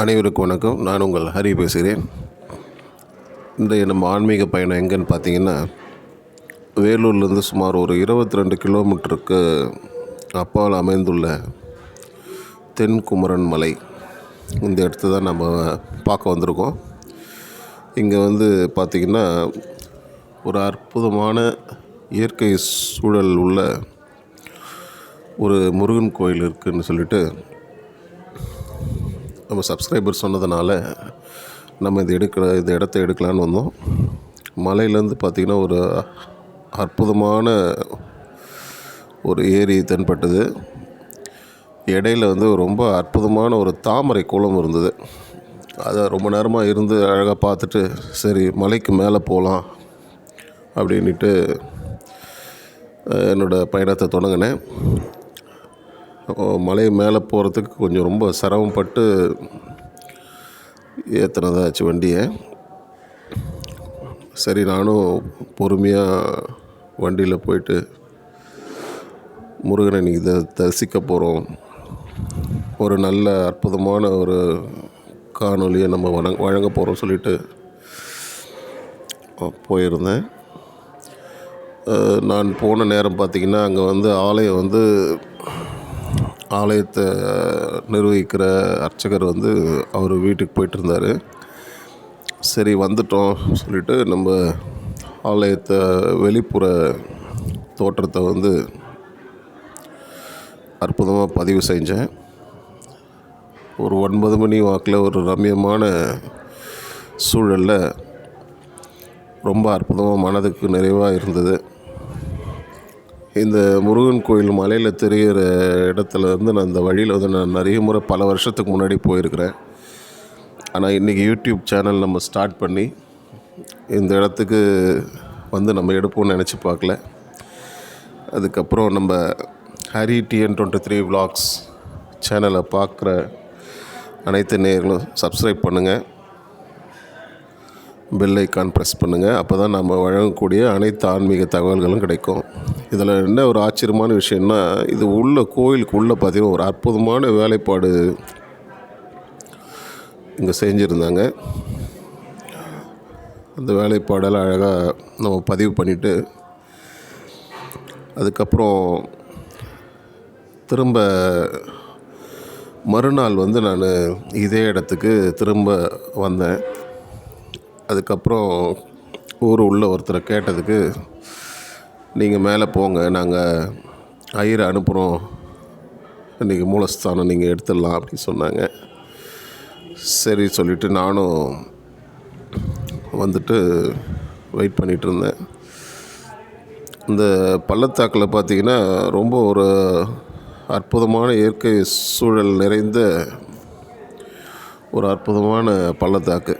அனைவருக்கும் வணக்கம். நான் உங்கள் ஹரி பேசுகிறேன். இன்றைய நம்ம ஆன்மீக பயணம் எங்கேன்னு பார்த்தீங்கன்னா வேலூர்லேருந்து சுமார் ஒரு இருபத்தி ரெண்டு கிலோமீட்டருக்கு அப்பால் அமைந்துள்ள தென்குமரன் மலை. இந்த இடத்த தான் நம்ம பார்க்க வந்திருக்கோம். இங்கே வந்து பார்த்திங்கன்னா ஒரு அற்புதமான இயற்கை சூழல் உள்ள ஒரு முருகன் கோயில் இருக்குதுன்னு சொல்லிட்டு நம்ம சப்ஸ்கிரைபர் சொன்னதுனால நம்ம இது எடுக்கிற இந்த இடத்த எடுக்கலான்னு வந்தோம். மலையிலேருந்து பார்த்திங்கன்னா ஒரு அற்புதமான ஒரு ஏரி தென்பட்டது. இடையில வந்து ரொம்ப அற்புதமான ஒரு தாமரை குளம் இருந்தது. அதை ரொம்ப நேரமாக இருந்து அழகாக பார்த்துட்டு சரி மலைக்கு மேலே போகலாம் அப்படின்ட்டு என்னோடய பயணத்தை தொடங்கினேன். மலை மேலே போகிறதுக்கு கொஞ்சம் ரொம்ப சிரமப்பட்டு ஏற்றுனதாச்சு வண்டியை. சரி நானும் பொறுமையாக வண்டியில் போயிட்டு முருகனை இன்றைக்கி த தரிசிக்க போகிறோம் ஒரு நல்ல அற்புதமான ஒரு காணொலியை நம்ம வழங்க வழங்க போகிறோம் சொல்லிட்டு போயிருந்தேன். நான் போன நேரம் பார்த்திங்கன்னா அங்கே வந்து ஆலயம் வந்து ஆலயத்தை நிர்வகிக்கிற அர்ச்சகர் வந்து அவர் வீட்டுக்கு போயிட்டு இருந்தார் சரி வந்துட்டோம் சொல்லிவிட்டு நம்ம ஆலயத்தை வெளிப்புற தோற்றத்தை வந்து அற்புதமாக பதிவு செஞ்சேன். ஒரு ஒன்பது மணி வாக்கில் ஒரு ரம்யமான சூழலில் ரொம்ப அற்புதமாக மனதுக்கு நிறைவாக இருந்தது. இந்த முருகன் கோயில் மலையில் தெரிகிற இடத்துல வந்து நான் இந்த வழியில் வந்து நான் நிறைய முறை பல வருஷத்துக்கு முன்னாடி போயிருக்கிறேன். ஆனால் இன்றைக்கி யூடியூப் சேனல் நம்ம ஸ்டார்ட் பண்ணி இந்த இடத்துக்கு வந்து நம்ம எடுப்போம்னு நினச்சி பார்க்கல. அதுக்கப்புறம் நம்ம Hari TN twenty three vlogs சேனலை பார்க்குற அனைத்து நேர்களும் சப்ஸ்கிரைப் பண்ணுங்கள் பெல் ஐக்கான் ப்ரெஸ் பண்ணுங்கள் அப்போ தான் நம்ம வழங்கக்கூடிய அனைத்து ஆன்மீக தகவல்களும் கிடைக்கும். இதில் என்ன ஒரு ஆச்சரியமான விஷயம்னா இது உள்ள கோயிலுக்கு உள்ளே பார்த்திங்கன்னா ஒரு அற்புதமான வேலைப்பாடு இங்கே செஞ்சுருந்தாங்க. அந்த வேலைப்பாடெல்லாம் அழகாக நம்ம பதிவு பண்ணிவிட்டு அதுக்கப்புறம் திரும்ப மறுநாள் வந்து நான் இதே இடத்துக்கு திரும்ப வந்தேன். அதுக்கப்புறம் ஊர் உள்ள ஒருத்தரை கேட்டதுக்கு நீங்கள் மேலே போங்க. நாங்கள் ஐயரை அனுப்புகிறோம் இன்றைக்கி மூலஸ்தானம் நீங்கள் எடுத்துடலாம் அப்படின்னு சொன்னாங்க. சரி சொல்லிவிட்டு நானும் வந்துட்டு வெயிட் பண்ணிகிட்டு இருந்தேன். இந்த பள்ளத்தாக்கில் பார்த்திங்கன்னா ரொம்ப ஒரு அற்புதமான இயற்கை சூழல் நிறைந்த ஒரு அற்புதமான பள்ளத்தாக்கு.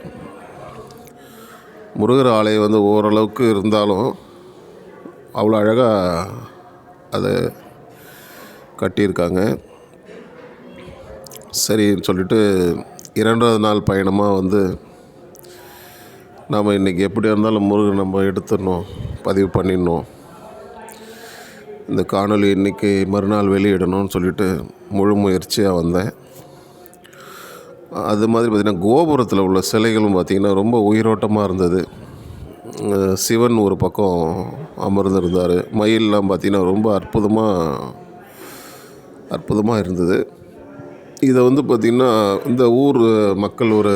முருகர் ஆலயம் வந்து ஓரளவுக்கு இருந்தாலும் அவ்வளோ அழகாக அதை கட்டியிருக்காங்க. சரின்னு சொல்லிட்டு இரண்டாவது நாள் பயணமாக வந்து நாம் இன்றைக்கி எப்படி இருந்தாலும் முருகன் நம்ம எடுத்துடணும் பதிவு பண்ணிடணும். இந்த காணொலி இன்றைக்கி மறுநாள் வெளியிடணும்னு சொல்லிட்டு முழு முயற்சியாக வந்தேன். அது மாதிரி பார்த்திங்கன்னா கோபுரத்தில் உள்ள சிலைகளும் பார்த்திங்கன்னா ரொம்ப உயிரோட்டமாக இருந்தது. சிவன் ஒரு பக்கம் அமர்ந்திருந்தார். மயிலெலாம் பார்த்திங்கன்னா ரொம்ப அற்புதமாக அற்புதமாக இருந்தது. இதை வந்து பார்த்திங்கன்னா இந்த ஊர் மக்கள் ஒரு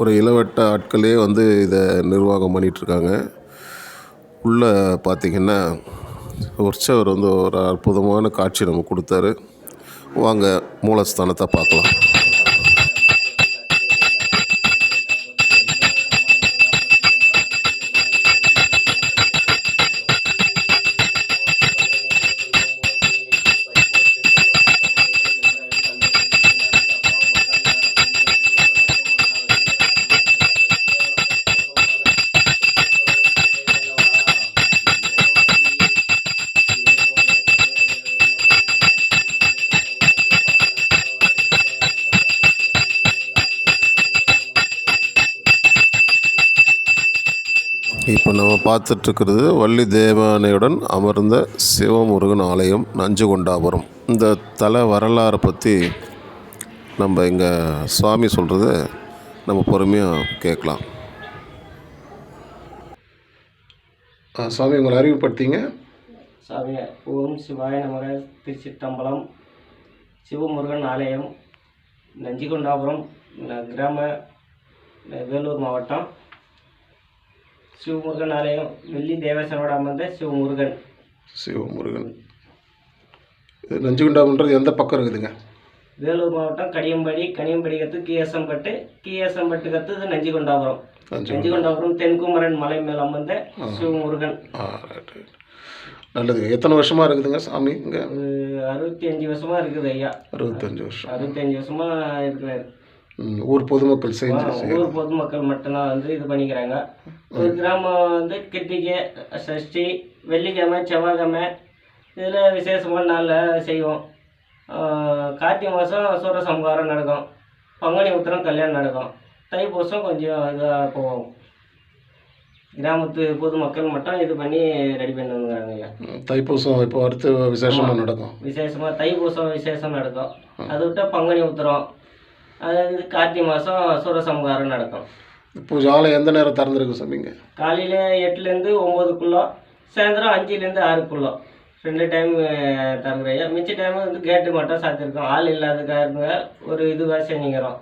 ஒரு இளவட்ட ஆட்களே வந்து இதை நிர்வாகம் பண்ணிகிட்ருக்காங்க உள்ளே பார்த்திங்கன்னா உற்சவர் வந்து ஒரு அற்புதமான காட்சி நமக்கு கொடுத்தாரு. வாங்க மூலஸ்தானத்தை பார்க்கலாம். இப்போ நம்ம பார்த்துட்ருக்கிறது வள்ளி தேவானையுடன் அமர்ந்த சிவமுருகன் ஆலயம் நஞ்சகுண்டாபுரம் இந்த தல வரலாறை பற்றி நம்ம இங்கே சுவாமி சொல்கிறத நம்ம பொறுமையாக கேட்கலாம். சுவாமி உங்களை அறிவுப்படுத்திங்க சாமி ஓம் சிவாய நமக திருச்சிற்றம்பலம். சிவமுருகன் ஆலயம் நஞ்சிகொண்டாபுரம் கிராம வேலூர் மாவட்டம். சிவமுருகன் ஆலயம் வெள்ளி தேவசனோட அமர்ந்த சிவமுருகன். சிவமுருகன். நஞ்சுகுண்டாமன்றது எந்த பக்கம் இருக்குதுங்க? வேலூர் மாவட்டம் கடியம்படி கனியம்படி கத்து கீயசம்பட்டு கீயசம்பட்டு கத்து நஞ்சிகொண்டாபுரம். நஞ்சு நஞ்சிகொண்டாபுரம் தென்குமரன் மலை மேல் அமர்ந்த சிவமுருகன். நல்லதுங்க. எத்தனை வருஷமாக இருக்குதுங்க சாமி இங்கே? அறுபத்தி அஞ்சு வருஷமா இருக்குது ஐயா. அறுபத்தஞ்சு வருஷம். அறுபத்தி அஞ்சு வருஷமா இருக்கிறாரு. ஊர் பொதுமக்கள் செஞ்சு ஊர் பொதுமக்கள் மட்டும்தான் வந்து இது பண்ணிக்கிறாங்க. ஒரு கிராமம் வந்து கிருத்திகை சஷ்டி வெள்ளிக்கிழமை செவ்வாய்க்கிழமை இதில் விசேஷமான நாளில் செய்வோம். கார்த்திகை மாதம் சூரசம்ஹாரம் நடக்கும். பங்குனி உத்திரம் கல்யாணம் நடக்கும். தைப்பூசம் கொஞ்சம் இதாக போவோம். கிராமத்து பொதுமக்கள் மட்டும் இது பண்ணி ரெடி பண்ணுங்கிறாங்க தைப்பூசம் இப்போ அடுத்து விசேஷமாக நடக்கும். விசேஷமாக தைப்பூசம் விசேஷம் நடக்கும். அதை விட்டா பங்குனி உத்திரம். அதாவது கார்த்திகை மாதம் சூரசம்ஹாரம் நடக்கும். இப்போ ஆலயம் எந்த நேரம் திறந்துருக்கு சாமிங்க காலையில் எட்டுலேருந்து ஒம்போதுக்குள்ளோ சாயந்தரம் அஞ்சுலேருந்து ஆறுக்குள்ளோ. ரெண்டு டைம் தருகிறையா மிச்ச டைம் வந்து கேட்டு மட்டும் சாத்திருக்கோம். ஆள் இல்லாததுக்காக ஒரு இதுவாக செஞ்சுக்கிறோம்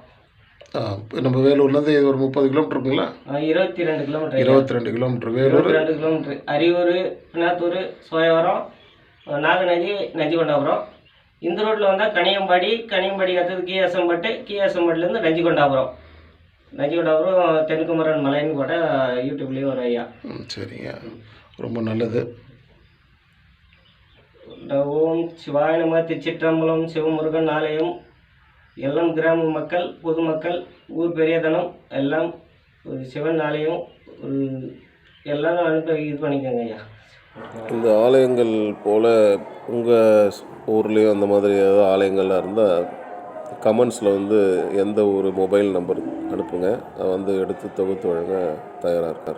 நம்ம வேலூர்லேருந்து ஒரு முப்பது கிலோமீட்டர் இருக்குங்களா இருபத்தி ரெண்டு கிலோமீட்டர். இருபத்தி ரெண்டு கிலோமீட்டர். வேலூர்? ரெண்டு கிலோமீட்டர். அரியூர் பினாத்தூர் சோயவரம் நாகநதி நஞ்சிகொண்டாபுரம் இந்த ரோட்டில் வந்தால் கனியம்பாடி கனியம்பாடி கற்றுது கீயாசம்பட்டு கீயாசம்பட்டுலேருந்து நஞ்சிகொண்டாபுரம். நஞ்சிகொண்டாபுரம் தென்குமரன் மலைன்னு கூட யூடியூப்லேயே ஒரு ஐயா சரிங்க. ரொம்ப நல்லது. ஓம் சிவாய நம திருச்சிற்றம்பலம் சிவமுருகன் ஆலயம் எல்லாம் கிராம மக்கள் பொதுமக்கள் ஊர் பெரியதனம் எல்லாம் ஒரு சிவன் ஆலயம் ஒரு எல்லாரும் அனுப்பி இது பண்ணிக்கோங்க ஐயா. இந்த ஆலயங்கள் போல் உங்கள் ஊர்லேயும் அந்த மாதிரி ஏதாவது ஆலயங்கள்லாம் இருந்தால் கமெண்ட்ஸில் வந்து எந்த ஒரு மொபைல் நம்பர் அனுப்புங்க. அதை வந்து எடுத்து தொகுத்து வழங்க தயாராக இருக்கார்